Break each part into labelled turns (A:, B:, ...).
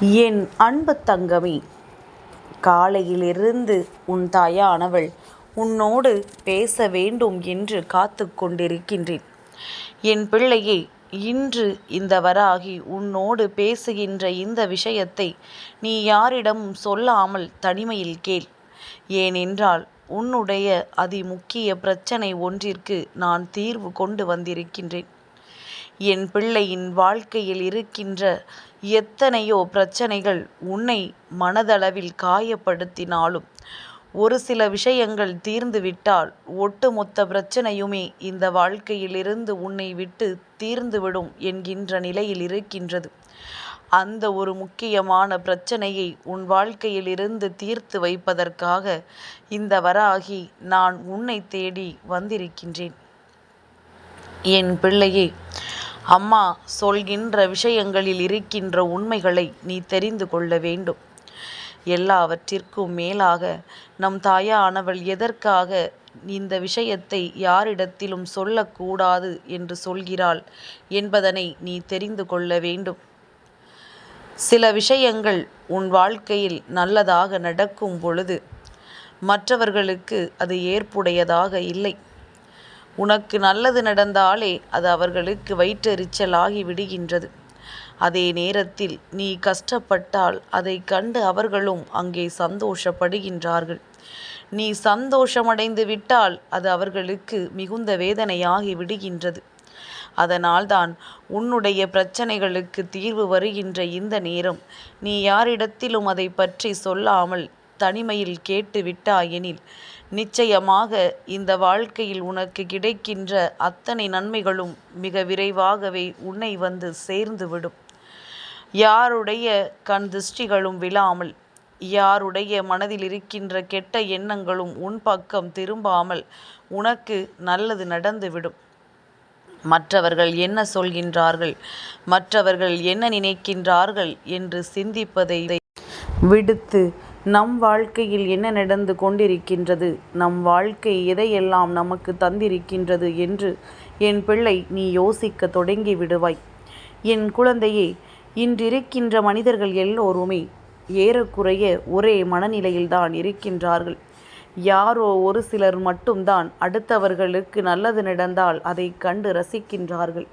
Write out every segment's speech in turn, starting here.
A: என் அன்பு தங்கமே காலையிலிருந்து உன் தாயானவள் உன்னோடு பேச வேண்டும் என்று காத்து கொண்டிருக்கின்றேன். என் பிள்ளையே இன்று இந்த வராகி உன்னோடு பேசுகின்ற இந்த விஷயத்தை நீ யாரிடமும் சொல்லாமல் தனிமையில் கேள். ஏனென்றால் உன்னுடைய அதிமுக்கிய பிரச்சனை ஒன்றிற்கு நான் தீர்வு கொண்டு வந்திருக்கின்றேன். என் பிள்ளையின் வாழ்க்கையில் இருக்கின்ற எத்தனையோ பிரச்சனைகள் உன்னை மனதளவில் காயப்படுத்தினாலும் ஒரு சில விஷயங்கள் தீர்ந்துவிட்டால் ஒட்டுமொத்த பிரச்சனையுமே இந்த வாழ்க்கையிலிருந்து உன்னை விட்டு தீர்ந்துவிடும் என்கின்ற நிலையில் இருக்கின்றது. அந்த ஒரு முக்கியமான பிரச்சனையை உன் வாழ்க்கையிலிருந்து தீர்த்து வைப்பதற்காக இந்த வராகி நான் உன்னை தேடி வந்திருக்கின்றேன். என் பிள்ளையே அம்மா சொல்கின்ற விஷயங்களில் இருக்கின்ற உண்மைகளை நீ தெரிந்து கொள்ள வேண்டும். எல்லாவற்றிற்கும் மேலாக நம் தாயானவள் எதற்காக இந்த விஷயத்தை யாரிடத்திலும் சொல்லக்கூடாது என்று சொல்கிறாள் என்பதனை நீ தெரிந்து கொள்ள வேண்டும். சில விஷயங்கள் உன் வாழ்க்கையில் நல்லதாக நடக்கும் பொழுது மற்றவர்களுக்கு அது ஏற்புடையதாக இல்லை. உனக்கு நல்லது நடந்தாலே அது அவர்களுக்கு வயிற்றெரிச்சலாகி விடுகின்றது. அதே நேரத்தில் நீ கஷ்டப்பட்டால் அதை கண்டு அவர்களும் அங்கே சந்தோஷப்படுகின்றார்கள். நீ சந்தோஷமடைந்து விட்டால் அது அவர்களுக்கு மிகுந்த வேதனையாகி விடுகின்றது. அதனால்தான் உன்னுடைய பிரச்சனைகளுக்கு தீர்வு வருகின்ற இந்த நேரம் நீ யாரிடத்திலும் அதை பற்றி சொல்லாமல் தனிமையில் கேட்டு விட்டாயெனில் நிச்சயமாக இந்த வாழ்க்கையில் உனக்கு கிடைக்கின்ற அத்தனை நன்மைகளும் மிக விரைவாகவே உன்னை வந்து சேர்ந்துவிடும். யாருடைய கண் திருஷ்டிகளும் விழாமல் யாருடைய மனதில் இருக்கின்ற கெட்ட எண்ணங்களும் உன் பக்கம் திரும்பாமல் உனக்கு நல்லது நடந்துவிடும். மற்றவர்கள் என்ன சொல்கின்றார்கள்? மற்றவர்கள் என்ன நினைக்கின்றார்கள்? என்று சிந்திப்பதை விடுத்து நம் வாழ்க்கையில் என்ன நடந்து கொண்டிருக்கின்றது? நம் வாழ்க்கை எதையெல்லாம் நமக்கு தந்திருக்கின்றது என்று என் பிள்ளை நீ யோசிக்க தொடங்கி விடுவாய். என் குழந்தையே இன்றிருக்கின்ற மனிதர்கள் எல்லோருமே ஏறக்குறைய ஒரே மனநிலையில்தான் இருக்கின்றார்கள். யாரோ ஒரு சிலர் மட்டும்தான் அடுத்தவர்களுக்கு நல்லது நடந்தால் அதை கண்டு ரசிக்கின்றார்கள்.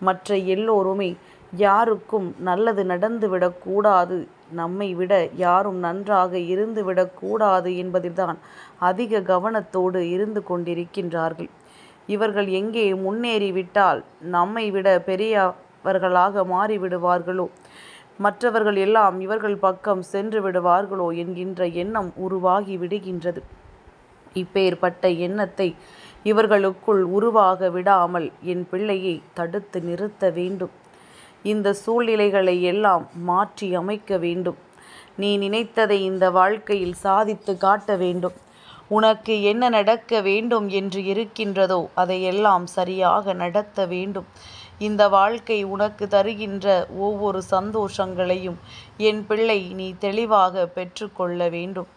A: மற்ற எல்லோருமே யாருக்கும் நல்லது நடந்துவிடக்கூடாது நம்மை விட யாரும் நன்றாக இருந்துவிடக்கூடாது என்பதில்தான் அதிக கவனத்தோடு இருந்து கொண்டிருக்கின்றார்கள். இவர்கள் எங்கே முன்னேறிவிட்டால் நம்மை விட பெரியவர்களாக மாறிவிடுவார்களோ? மற்றவர்கள் எல்லாம் இவர்கள் பக்கம் சென்று விடுவார்களோ என்கின்ற எண்ணம் உருவாகி விடுகின்றது. இப்பேற்பட்ட எண்ணத்தை இவர்களுக்குள் உருவாக விடாமல் என் பிள்ளையை தடுத்து நிறுத்த வேண்டும். இந்த சூழ்நிலைகளை எல்லாம் மாற்றி அமைக்க வேண்டும். நீ நினைத்ததை இந்த வாழ்க்கையில் சாதித்து காட்ட வேண்டும். உனக்கு என்ன நடக்க வேண்டும் என்று இருக்கின்றதோ அதையெல்லாம் சரியாக நடத்த வேண்டும். இந்த வாழ்க்கை உனக்கு தருகின்ற ஒவ்வொரு சந்தோஷங்களையும் என் பிள்ளை நீ தெளிவாக பெற்றுக்கொள்ள வேண்டும்.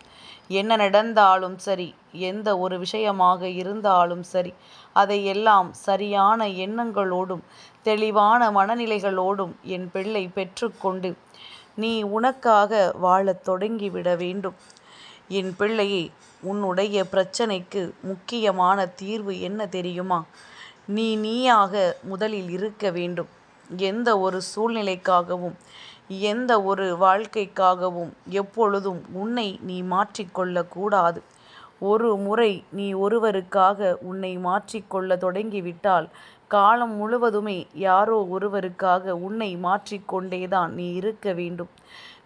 A: என்ன நடந்தாலும் சரி எந்த ஒரு விஷயமாக இருந்தாலும் சரி அதையெல்லாம் சரியான எண்ணங்களோடும் தெளிவான மனநிலைகளோடும் என் பிள்ளை பெற்றுக்கொண்டு நீ உனக்காக வாழத் தொடங்கிவிட வேண்டும். என் பிள்ளையே உன்னுடைய பிரச்சனைக்கு முக்கியமான தீர்வு என்ன தெரியுமா? நீ நீயாக முதலில் இருக்க வேண்டும். எந்த ஒரு சூழ்நிலைக்காகவும் எந்த ஒரு வாழ்க்கைக்காகவும் எப்பொழுதும் உன்னை நீ மாற்றிக்கொள்ளக்கூடாது ஒரு முறை நீ ஒருவருக்காக உன்னை மாற்றிக்கொள்ள தொடங்கிவிட்டால் காலம் முழுவதுமே யாரோ ஒருவருக்காக உன்னை மாற்றிக்கொண்டேதான் நீ இருக்க வேண்டும்.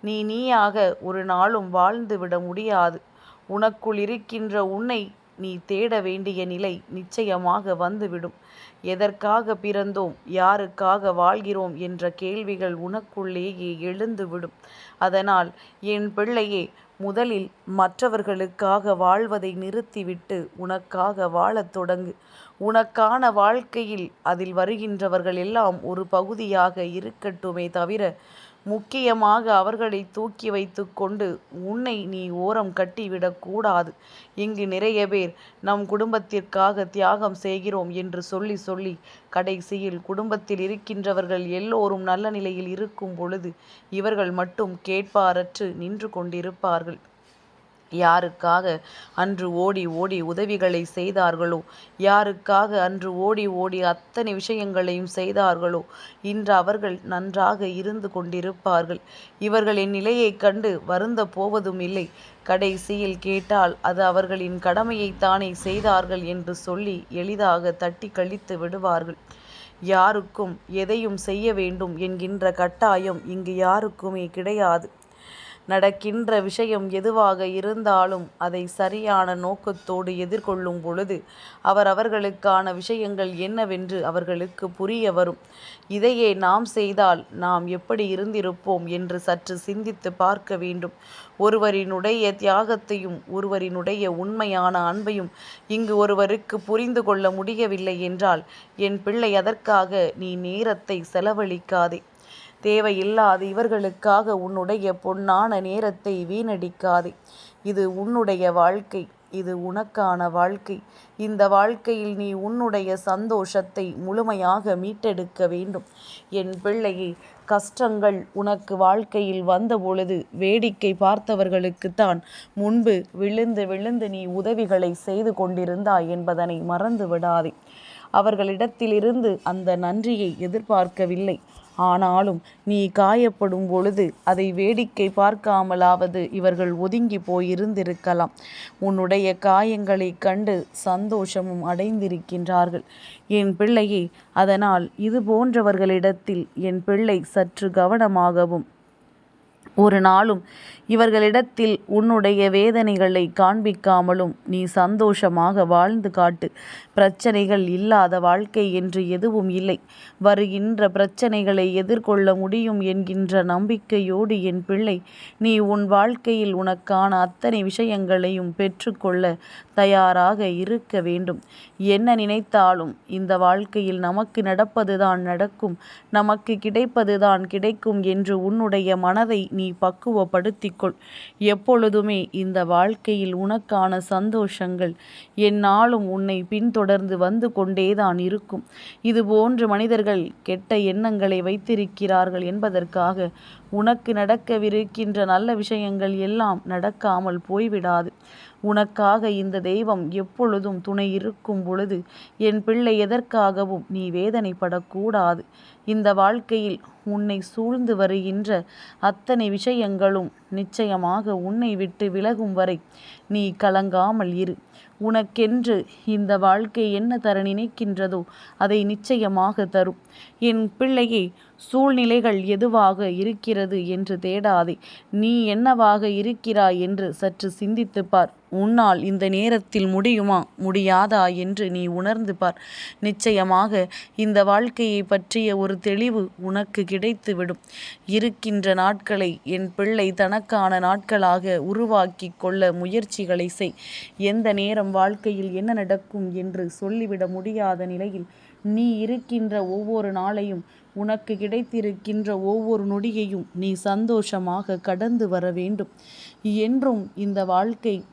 A: நீ நீயாக ஒரு நாளும் வாழ்ந்துவிட முடியாது. உனக்குள் இருக்கின்ற உன்னை நீ தேட வேண்டிய நிலை நிச்சயமாக வந்துவிடும். எதற்காக பிறந்தோம்? யாருக்காக வாழ்கிறோம்? என்ற கேள்விகள் உனக்குள்ளேயே எழுந்துவிடும். அதனால் என் பிள்ளையே முதலில் மற்றவர்களுக்காக வாழ்வதை நிறுத்திவிட்டு உனக்காக வாழத் தொடங்கு. உனக்கான வாழ்க்கையில் அதில் வருகின்றவர்கள் எல்லாம் ஒரு பகுதியாக இருக்கட்டுமே தவிர முக்கியமாக அவர்களை தூக்கி வைத்து கொண்டு உன்னை நீ ஓரம் கட்டிவிடக்கூடாது இங்கு நிறைய பேர் நம் குடும்பத்திற்காக தியாகம் செய்கிறோம் என்று சொல்லி சொல்லி கடைசியில் குடும்பத்தில் இருக்கின்றவர்கள் எல்லோரும் நல்ல நிலையில் இருக்கும் பொழுது இவர்கள் மட்டும் கேட்பாரற்று நின்று கொண்டிருப்பார்கள். யாருக்காக அன்று ஓடி ஓடி உதவிகளை செய்தார்களோ யாருக்காக அன்று ஓடி ஓடி அத்தனை விஷயங்களையும் செய்தார்களோ இன்று அவர்கள் நன்றாக இருந்து கொண்டிருப்பார்கள். இவர்களின் நிலையைக் கண்டு வருந்த போவதும் இல்லை. கடைசியில் கேட்டால் அது அவர்களின் கடமையைத்தானே செய்தார்கள் என்று சொல்லி எளிதாக தட்டி கழித்து விடுவார்கள். யாருக்கும் எதையும் செய்ய வேண்டும் என்கின்ற கட்டாயம் இங்கு யாருக்குமே கிடையாது. நடக்கின்ற விஷயம் எதுவாக இருந்தாலும் அதை சரியான நோக்கத்தோடு எதிர்கொள்ளும் பொழுது அவரவர்களுக்கான விஷயங்கள் என்னவென்று அவர்களுக்கு புரிய வரும். இதையே நாம் செய்தால் நாம் எப்படி இருந்திருப்போம் என்று சற்று சிந்தித்துப் பார்க்க வேண்டும். ஒருவரினுடைய தியாகத்தையும் ஒருவரினுடைய உண்மையான அன்பையும் இங்கு ஒருவருக்கு புரிந்து கொள்ள முடியவில்லை என்றால் என் பிள்ளை அதற்காக நீ நேரத்தை செலவழிக்காதே. தேவையில்லாது இவர்களுக்காக உன்னுடைய பொன்னான நேரத்தை வீணடிக்காதே. இது உன்னுடைய வாழ்க்கை. இது உனக்கான வாழ்க்கை. இந்த வாழ்க்கையில் நீ உன்னுடைய சந்தோஷத்தை முழுமையாக மீட்டெடுக்க வேண்டும். என் பிள்ளையை கஷ்டங்கள் உனக்கு வாழ்க்கையில் வந்தபொழுது வேடிக்கை பார்த்தவர்களுக்குத்தான் முன்பு விழுந்து விழுந்து நீ உதவிகளை செய்து கொண்டிருந்தாய் என்பதனை மறந்து விடாதே. அவர்களிடத்திலிருந்து அந்த நன்றியை எதிர்பார்க்கவில்லை. ஆனாலும் நீ காயப்படும் பொழுது அதை வேடிக்கை பார்க்காமலாவது இவர்கள் ஒதுங்கிப் போயிருந்திருக்கலாம். உன்னுடைய காயங்களைக் கண்டு சந்தோஷமும் அடைந்திருக்கின்றார்கள். என் பிள்ளையே அதனால் இது போன்றவர்களிடத்தில் என் பிள்ளை சற்று கவனமாகவும் ஒரு நாளும் இவர்களிடத்தில் உன்னுடைய வேதனைகளை காண்பிக்காமலும் நீ சந்தோஷமாக வாழ்ந்து காட்டு. பிரச்சனைகள் இல்லாத வாழ்க்கை என்று எதுவும் இல்லை. வருகின்ற பிரச்சனைகளை எதிர்கொள்ள முடியும் என்கின்ற நம்பிக்கையோடு என் பிள்ளை நீ உன் வாழ்க்கையில் உனக்கான அத்தனை விஷயங்களையும் பெற்றுக்கொள்ள தயாராக இருக்க வேண்டும். என்ன நினைத்தாலும் இந்த வாழ்க்கையில் நமக்கு நடப்பதுதான் நடக்கும் நமக்கு கிடைப்பதுதான் கிடைக்கும் என்று உன்னுடைய மனதை நீ பக்குவப்படுத்திக் கொள். எப்பொழுதுமே இந்த வாழ்க்கையில் உனக்கான சந்தோஷங்கள் என்னாலும் உன்னை பின்தொடர்ந்து வந்து கொண்டேதான் இருக்கும். இதுபோன்று மனிதர்கள் கெட்ட எண்ணங்களை வைத்திருக்கிறார்கள் என்பதற்காக உனக்கு நடக்கவிருக்கின்ற நல்ல விஷயங்கள் எல்லாம் நடக்காமல் போய்விடாது. உனக்காக இந்த தெய்வம் எப்பொழுதும் துணை இருக்கும் பொழுது என் பிள்ளை எதற்காகவும் நீ வேதனைப்படக்கூடாது இந்த வாழ்க்கையில் உன்னை சூழ்ந்து வருகின்ற அத்தனை விஷயங்களும் நிச்சயமாக உன்னை விட்டு விலகும் வரை நீ கலங்காமல் இரு. உனக்கென்று இந்த வாழ்க்கை என்ன தர நினைக்கின்றதோ அதை நிச்சயமாக தரும். என் பிள்ளையே சூழ்நிலைகள் எதுவாக இருக்கிறது என்று தேடாதே. நீ என்னவாக இருக்கிறாய் என்று சற்று சிந்தித்து பார். உன்னால் இந்த நேரத்தில் முடியுமா முடியாதா என்று நீ உணர்ந்து பார். நிச்சயமாக இந்த வாழ்க்கையை பற்றிய ஒரு தெளிவு உனக்கு கிடைத்து விடும். இருக்கின்ற நாட்களை என் பிள்ளை தனக்கான நாட்களாக உருவாக்கி கொள்ள முயற்சிகளை செய். எந்த நேரம் வாழ்க்கையில் என்ன நடக்கும் என்று சொல்லிவிட முடியாத நிலையில் நீ இருக்கின்ற ஒவ்வொரு நாளையும் உனக்கு கிடைத்திருக்கின்ற ஒவ்வொரு நொடியையும் நீ சந்தோஷமாக கடந்து வர வேண்டும். என்றும் இந்த வாழ்க்கை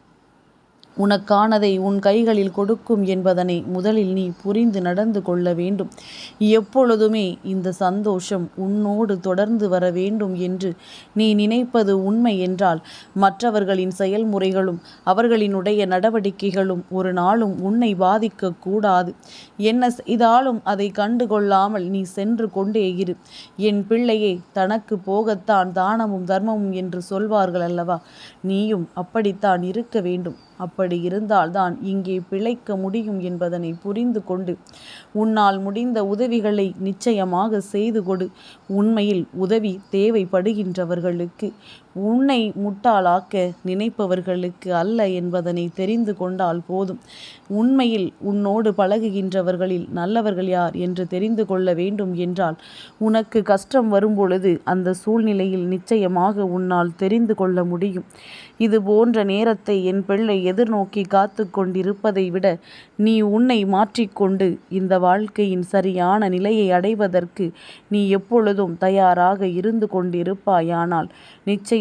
A: உனக்கானதை உன் கைகளில் கொடுக்கும் என்பதனை முதலில் நீ புரிந்து நடந்து கொள்ள வேண்டும். எப்பொழுதுமே இந்த சந்தோஷம் உன்னோடு தொடர்ந்து வர வேண்டும் என்று நீ நினைப்பது உண்மை என்றால் மற்றவர்களின் செயல்முறைகளும் அவர்களினுடைய நடவடிக்கைகளும் ஒரு நாளும் உன்னை பாதிக்க கூடாது. என்ன செய்தாலும் அதை கண்டுகொள்ளாமல் நீ சென்று கொண்டே இரு. என் பிள்ளையே தனக்கு போகத்தான் தானமும் தர்மமும் என்று சொல்வார்கள் அல்லவா. நீயும் அப்படித்தான் இருக்க வேண்டும். அப்படி இருந்தால்தான் இங்கே பிழைக்க முடியும் என்பதனை புரிந்து கொண்டு உன்னால் முடிந்த உதவிகளை நிச்சயமாக செய்து கொடு. உண்மையில் உதவி தேவைப்படுகின்றவர்களுக்கு உன்னை முட்டாளாக்க நினைப்பவர்களுக்கு அல்ல என்பதனை தெரிந்து கொண்டால் போதும். உண்மையில் உன்னோடு பழகுகின்றவர்களில் நல்லவர்கள் யார் என்று தெரிந்து கொள்ள வேண்டும் என்றால் உனக்கு கஷ்டம் வரும்பொழுது அந்த சூழ்நிலையில் நிச்சயமாக உன்னால் தெரிந்து கொள்ள முடியும். இது போன்ற நேரத்தை என் பிள்ளை எதிர்நோக்கி காத்து கொண்டிருப்பதை விட நீ உன்னை மாற்றிக்கொண்டு இந்த வாழ்க்கையின் சரியான நிலையை அடைவதற்கு நீ எப்பொழுதும் தயாராக இருந்து கொண்டிருப்பாயானால்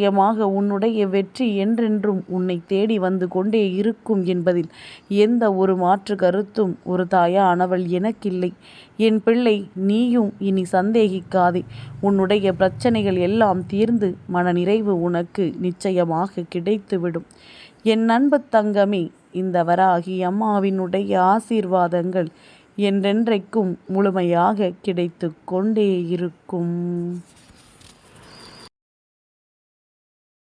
A: நிச்சயமாக உன்னுடைய வெற்றி என்றென்றும் உன்னை தேடி வந்து கொண்டே இருக்கும் என்பதில் எந்த ஒரு மாற்று கருத்தும் ஒரு தாயானவள் எனக்கில்லை. என் பிள்ளை நீயும் இனி சந்தேகிக்காதே. உன்னுடைய பிரச்சனைகள் எல்லாம் தீர்ந்து மனநிறைவு உனக்கு நிச்சயமாக கிடைத்துவிடும். என் அன்பு தங்கமே இந்த வராகி அம்மாவினுடைய ஆசீர்வாதங்கள் என்றென்றைக்கும் முழுமையாக கிடைத்து கொண்டே இருக்கும்.